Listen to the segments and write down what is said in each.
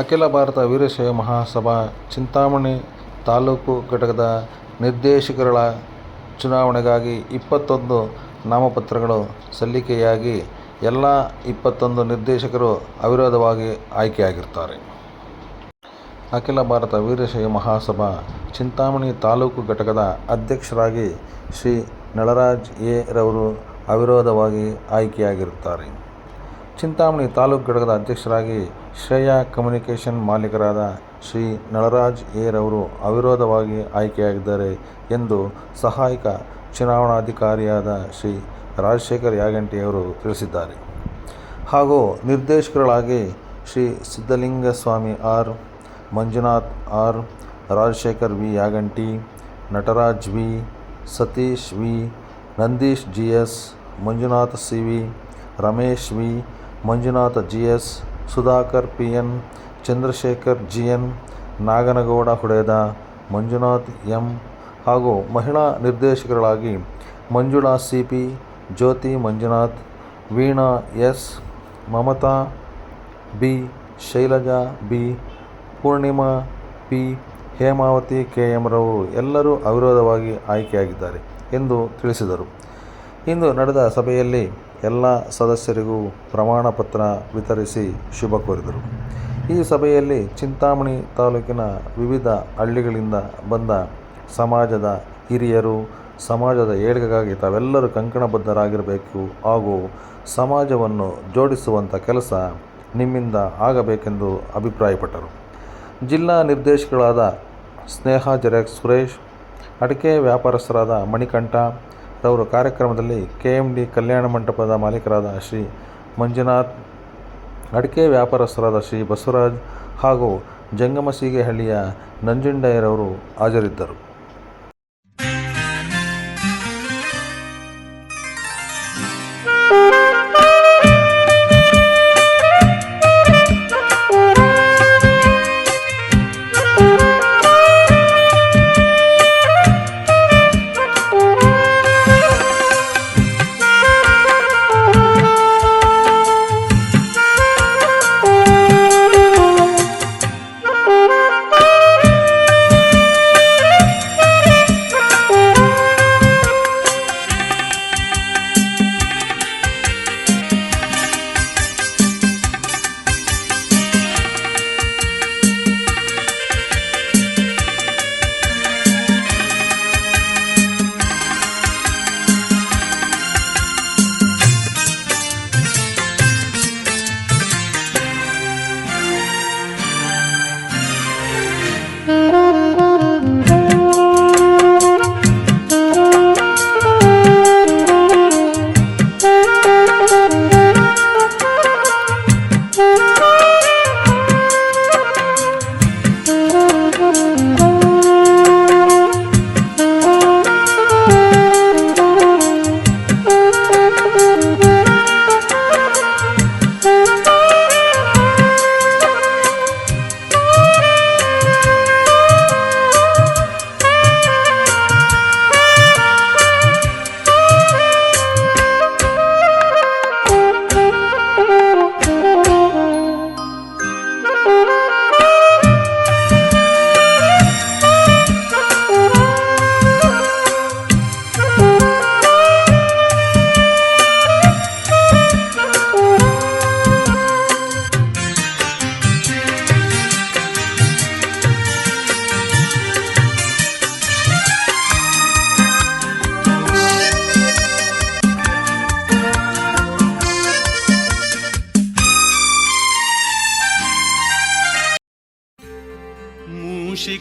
ಅಖಿಲ ಭಾರತ ವೀರಶೈವ ಮಹಾಸಭಾ ಚಿಂತಾಮಣಿ ತಾಲೂಕು ಘಟಕದ ನಿರ್ದೇಶಕರುಗಳ ಚುನಾವಣೆಗಾಗಿ ಇಪ್ಪತ್ತೊಂದು ನಾಮಪತ್ರಗಳು ಸಲ್ಲಿಕೆಯಾಗಿ ಎಲ್ಲ ಇಪ್ಪತ್ತೊಂದು ನಿರ್ದೇಶಕರು ಅವಿರೋಧವಾಗಿ ಆಯ್ಕೆಯಾಗಿರ್ತಾರೆ ಅಖಿಲ ಭಾರತ ವೀರಶೈವ ಮಹಾಸಭಾ ಚಿಂತಾಮಣಿ ತಾಲೂಕು ಘಟಕದ ಅಧ್ಯಕ್ಷರಾಗಿ ಶ್ರೀ ನಳರಾಜ್ ಎ ರವರು ಅವಿರೋಧವಾಗಿ ಆಯ್ಕೆಯಾಗಿರುತ್ತಾರೆ. ಚಿಂತಾಮಣಿ ತಾಲೂಕು ಘಟಕದ ಅಧ್ಯಕ್ಷರಾಗಿ ಶ್ರೇಯಾ ಕಮ್ಯುನಿಕೇಷನ್ ಮಾಲೀಕರಾದ ಶ್ರೀ ನಳರಾಜ್ ಏರ್ ಅವರು ಅವಿರೋಧವಾಗಿ ಆಯ್ಕೆಯಾಗಿದ್ದಾರೆ ಎಂದು ಸಹಾಯಕ ಚುನಾವಣಾಧಿಕಾರಿಯಾದ ಶ್ರೀ ರಾಜಶೇಖರ್ ಯಾಗಂಟಿಯವರು ತಿಳಿಸಿದ್ದಾರೆ. ಹಾಗೂ ನಿರ್ದೇಶಕರಾಗಿ Shri Siddalingaswamy R, Manjunath R, Rajashekar V Yaganti, Nataraj V, Satish V, Nandish G S, Manjunath C V, Ramesh V Manjunatha G S Sudhakar P N Chandrashekar G N Naganagouda, Hudeda, Manjunath, M. ಹಾಗೂ ಮಹಿಳಾ ನಿರ್ದೇಶಕರಾಗಿ Manjula C P Jyoti, Manjunath, Veena, S. Mamata, B. Shailaja, B. Poornima, P. Hemavathi, K. M. ರವರು ಎಲ್ಲರೂ ಅವಿರೋಧವಾಗಿ ಆಯ್ಕೆಯಾಗಿದ್ದಾರೆ ಎಂದು ತಿಳಿಸಿದರು. ಇಂದು ನಡೆದ ಸಭೆಯಲ್ಲಿ ಎಲ್ಲ ಸದಸ್ಯರಿಗೂ ಪ್ರಮಾಣ ಪತ್ರ ವಿತರಿಸಿ ಶುಭ ಕೋರಿದರು. ಈ ಸಭೆಯಲ್ಲಿ ಚಿಂತಾಮಣಿ ತಾಲೂಕಿನ ವಿವಿಧ ಹಳ್ಳಿಗಳಿಂದ ಬಂದ ಸಮಾಜದ ಹಿರಿಯರು, ಸಮಾಜದ ಏಳಿಗೆಗಾಗಿ ತಾವೆಲ್ಲರೂ ಕಂಕಣಬದ್ಧರಾಗಿರಬೇಕು ಹಾಗೂ ಸಮಾಜವನ್ನು ಜೋಡಿಸುವಂಥ ಕೆಲಸ ನಿಮ್ಮಿಂದ ಆಗಬೇಕೆಂದು ಅಭಿಪ್ರಾಯಪಟ್ಟರು. ಜಿಲ್ಲಾ ನಿರ್ದೇಶಕರಾದ ಸ್ನೇಹ ಜೆರಾಕ್ಸ್ ಸುರೇಶ್, ಅಡಿಕೆ ವ್ಯಾಪಾರಸ್ಥರಾದ ಮಣಿಕಂಠ ರವರು ಕಾರ್ಯಕ್ರಮದಲ್ಲಿ ಕೆ ಎಂ ಡಿ ಕಲ್ಯಾಣ ಮಂಟಪದ ಮಾಲೀಕರಾದ ಶ್ರೀ ಮಂಜುನಾಥ್, ಅಡಿಕೆ ವ್ಯಾಪಾರಸ್ಥರಾದ ಶ್ರೀ ಬಸವರಾಜ್ ಹಾಗೂ ಜಂಗಮಸೀಗೆಹಳ್ಳಿಯ ನಂಜುಂಡಯ್ಯರವರು ಹಾಜರಿದ್ದರು.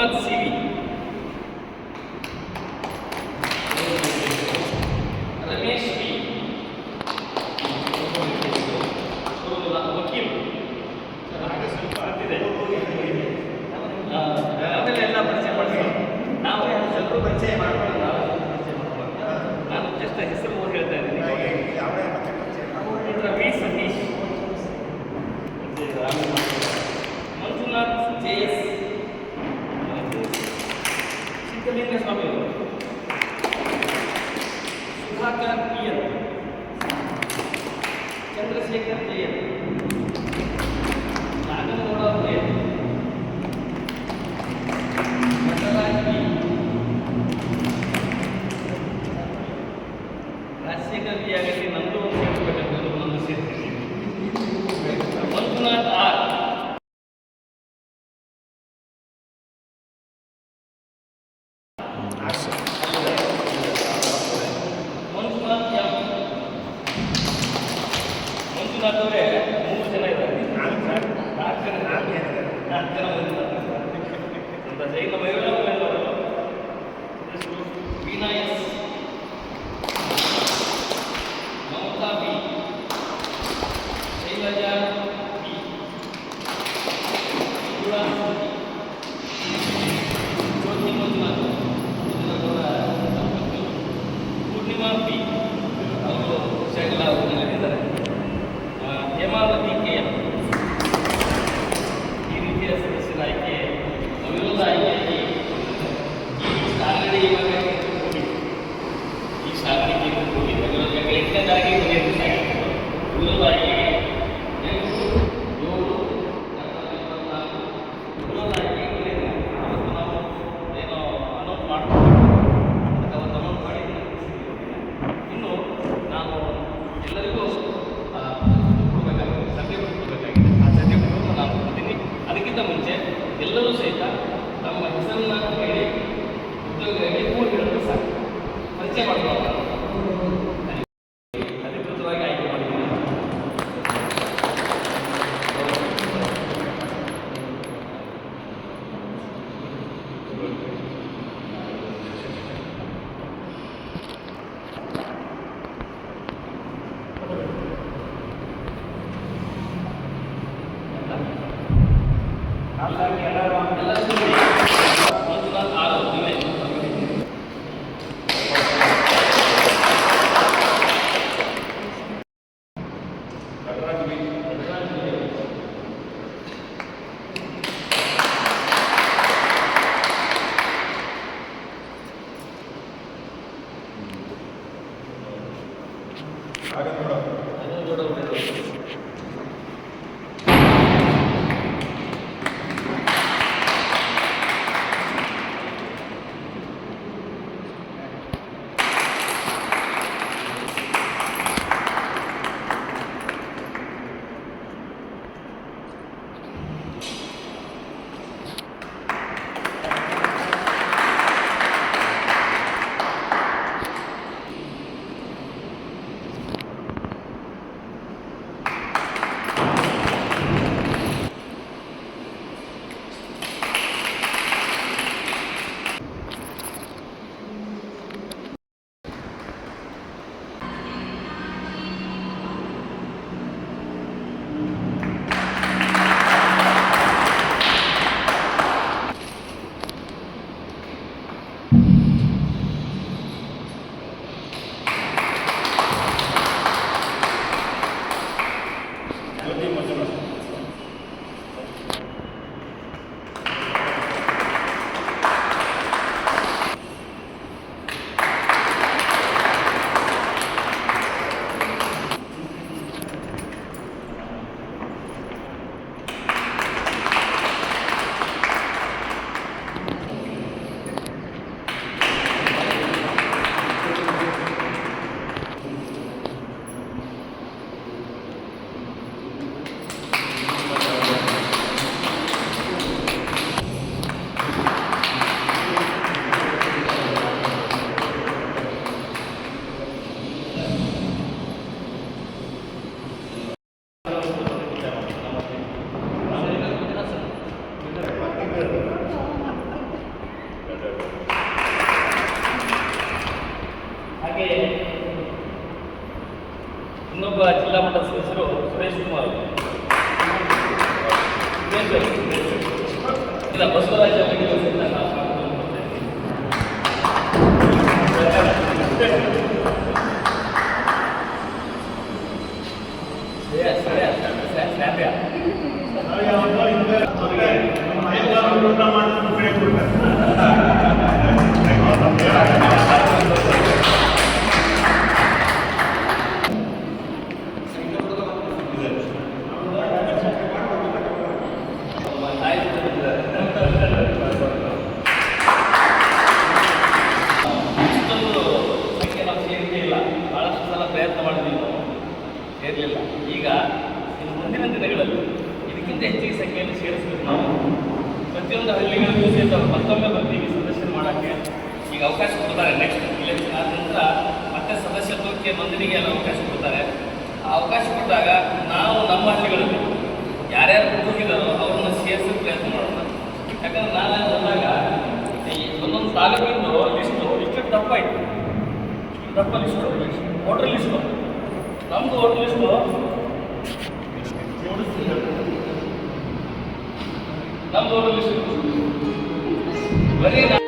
Let's see. Thank you. ಇಲ್ಲ ಬಸವರಾಜ ಅವರಿಗೆ ಸಹಿತ ನಾವು ಸ್ವಾಗತವನ್ನು ಕೊಡ್ತೇವೆ. ಶ್ರೇಯ, ಶ್ರೇಯ, ಶ್ರೇಯ, ಶ್ರಾವ್ಯ. ಇಷ್ಟೊಂದು ಸಂಖ್ಯೆ ನಾವು ಸೇರಿದ್ದೇ ಇಲ್ಲ ಬಹಳಷ್ಟು ಸಲ ಪ್ರಯತ್ನ ಮಾಡಿದ್ವಿ ನಾವು ಸೇರಲಿಲ್ಲ ಈಗ ಇನ್ನು ಮುಂದಿನ ದಿನಗಳಲ್ಲಿ ಇದಕ್ಕಿಂತ ಹೆಚ್ಚಿಗೆ ಸಂಖ್ಯೆಯನ್ನು ಸೇರಿಸಬೇಕು ನಾವು. ಪ್ರತಿಯೊಂದು ಹಳ್ಳಿಗಳಿಗೂ ಸಹಿತ ಮತ್ತೊಮ್ಮೆ ಬರ್ತೀವಿ ಸದಸ್ಯರು ಮಾಡೋಕ್ಕೆ ಈಗ ಅವಕಾಶ ಕೊಡ್ತಾರೆ. ನೆಕ್ಸ್ಟ್ ಇಲೆಕ್ಷನ್ ಆದ ನಂತರ ಮತ್ತೆ ಸದಸ್ಯತ್ವಕ್ಕೆ ನೋಂದಣಿಗೆ ಎಲ್ಲ ಅವಕಾಶ ಕೊಡ್ತಾರೆ. ಆ ಅವಕಾಶ ಕೊಟ್ಟಾಗ ನಾವು ನಮ್ಮ ಹಳ್ಳಿಗಳಲ್ಲಿ ಯಾರ್ಯಾರು ಹೋಗಿದಾರೋ ಅವ್ರನ್ನ ಸೇರಿಸೋ ಪ್ರಯತ್ನ ಮಾಡೋಣ. ಯಾಕಂದ್ರೆ ನಾನು ಬಂದಾಗ ಈ ಒಂದೊಂದು ತಾಲೂಕಿಂದು ಲಿಸ್ಟು ಇಷ್ಟು ದಪ್ಪ ಇತ್ತು. ದಪ್ಪ ಲಿಸ್ಟು ಮೋಟ್ರ್ ಲಿಸ್ಟು ನಮ್ಮದು ವೋಟರ್ ಲಿಸ್ಟು ನಮ್ದು ವೋಟರ್ ಲಿಸ್ಟ್ ಬರೀ